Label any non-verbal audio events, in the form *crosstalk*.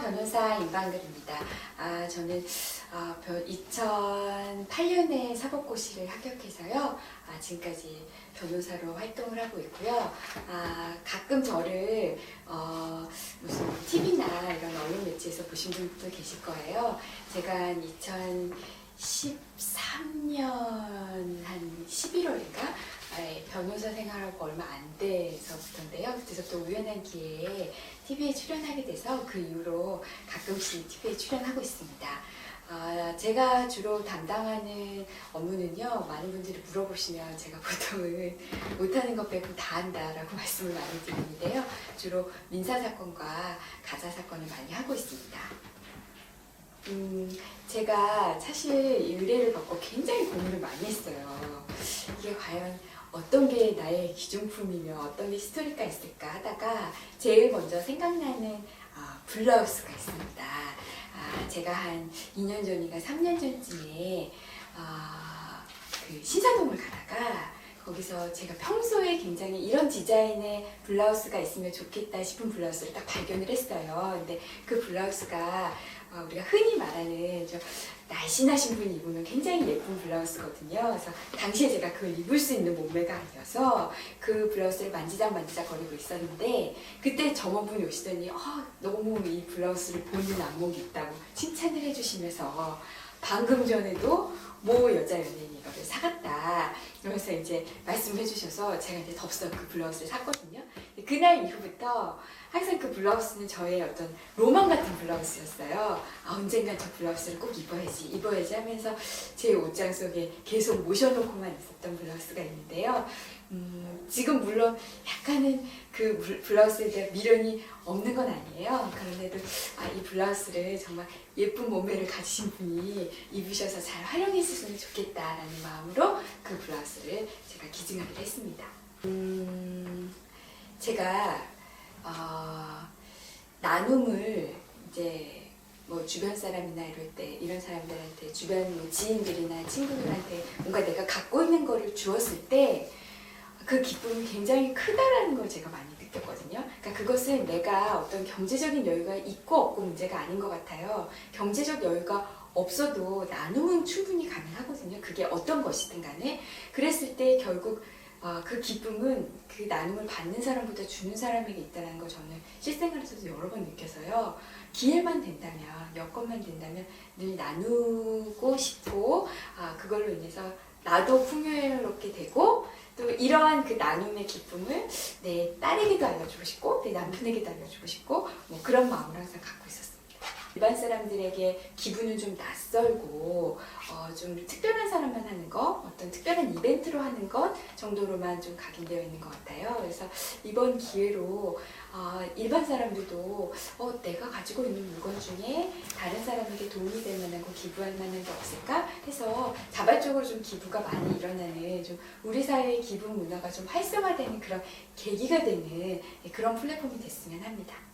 변호사 임방글입니다. 아, 저는 아, 2008년에 사법고시를 합격해서요. 아, 지금까지 변호사로 활동을 하고 있고요. 아, 가끔 저를 어, 무슨 TV나 이런 언론 매체에서 보신 분도 계실 거예요. 제가 한 2013년 한 11월인가 네, 변호사 생활하고 얼마 안 돼서부터인데요. 그래서 또 우연한 기회에 TV에 출연하게 돼서 그 이후로 가끔씩 TV에 출연하고 있습니다. 아, 제가 주로 담당하는 업무는요, 많은 분들이 물어보시면 제가 *laughs* 보통은 못하는 것 빼고 다 한다라고 *laughs* 말씀을 많이 드리는데요. 주로 민사사건과 가사사건을 많이 하고 있습니다. 음, 제가 사실 이 의뢰를 받고 굉장히 고민을 많이 했어요. 이게 과연 어떤 게 나의 기존품이며 어떤 게 스토리가 있을까 하다가 제일 먼저 생각나는 아, 블라우스가 있습니다. 아, 제가 한 2년 전인가 3년 전쯤에 아, 그 신사동을 가다가 거기서 제가 평소에 굉장히 이런 디자인의 블라우스가 있으면 좋겠다 싶은 블라우스를 딱 발견을 했어요. 근데 그 블라우스가 어, 우리가 흔히 말하는 좀 날씬하신 분이 입으면 굉장히 예쁜 블라우스거든요. 그래서 당시에 제가 그걸 입을 수 있는 몸매가 아니어서 그 블라우스를 만지작 만지작 거리고 있었는데 그때 점원분이 오시더니 아, 너무 이 블라우스를 보는 안목이 있다고 칭찬을 해주시면서 방금 전에도 모 여자 연예인이 이거를 사갔다. 그러면서 이제 말씀해 주셔서 제가 이제 덥석 그 블라우스를 샀거든요. 그날 이후부터 항상 그 블라우스는 저의 어떤 로망 같은 블라우스였어요. 아, 언젠간 저 블라우스를 꼭 입어야지, 입어야지 하면서 제 옷장 속에 계속 모셔놓고만 있었던 블라우스가 있는데요. 음, 지금 물론 약간은 그 블- 블라우스에 대한 미련이 없는 건 아니에요. 그런데도 아, 이 블라우스를 정말 예쁜 몸매를 가지신 분이 입으셔서 잘 활용했으면 좋겠다라는 마음으로 그 블라우스를 제가 기증하기로 했습니다. 음, 제가 어, 나눔을 이제 뭐 주변 사람이나 이럴 때 이런 사람들한테 주변 뭐 지인들이나 친구들한테 뭔가 내가 갖고 있는 거를 주었을 때 그 기쁨이 굉장히 크다라는 걸 제가 많이 느꼈거든요. 그러니까 그것은 내가 어떤 경제적인 여유가 있고 없고 문제가 아닌 것 같아요. 경제적 여유가 없어도 나눔은 충분히 가능하거든요. 그게 어떤 것이든 간에. 그랬을 때 결국 어, 그 기쁨은 그 나눔을 받는 사람보다 주는 사람에게 있다는 걸 저는 실생활에서도 여러 번 느껴서요. 기회만 된다면, 여건만 된다면 늘 나누고 싶고, 아, 그걸로 인해서 나도 풍요롭게 되고, 또 이러한 그 나눔의 기쁨을 내 딸에게도 알려주고 싶고, 내 남편에게도 알려주고 싶고, 뭐 그런 마음을 항상 갖고 있었습니다. 일반 사람들에게 기분은 좀 낯설고 어, 좀 특별한 사람만 하는 거, 어떤 특별한 이벤트로 하는 것 정도로만 좀 각인되어 있는 것 같아요. 그래서 이번 기회로 어, 일반 사람들도 어, 내가 가지고 있는 물건 중에 다른 사람에게 도움이 될거 기부할 만한 게 없을까 해서 자발적으로 좀 기부가 많이 일어나는 좀 우리 사회의 기부 문화가 좀 활성화되는 그런 계기가 되는 그런 플랫폼이 됐으면 합니다.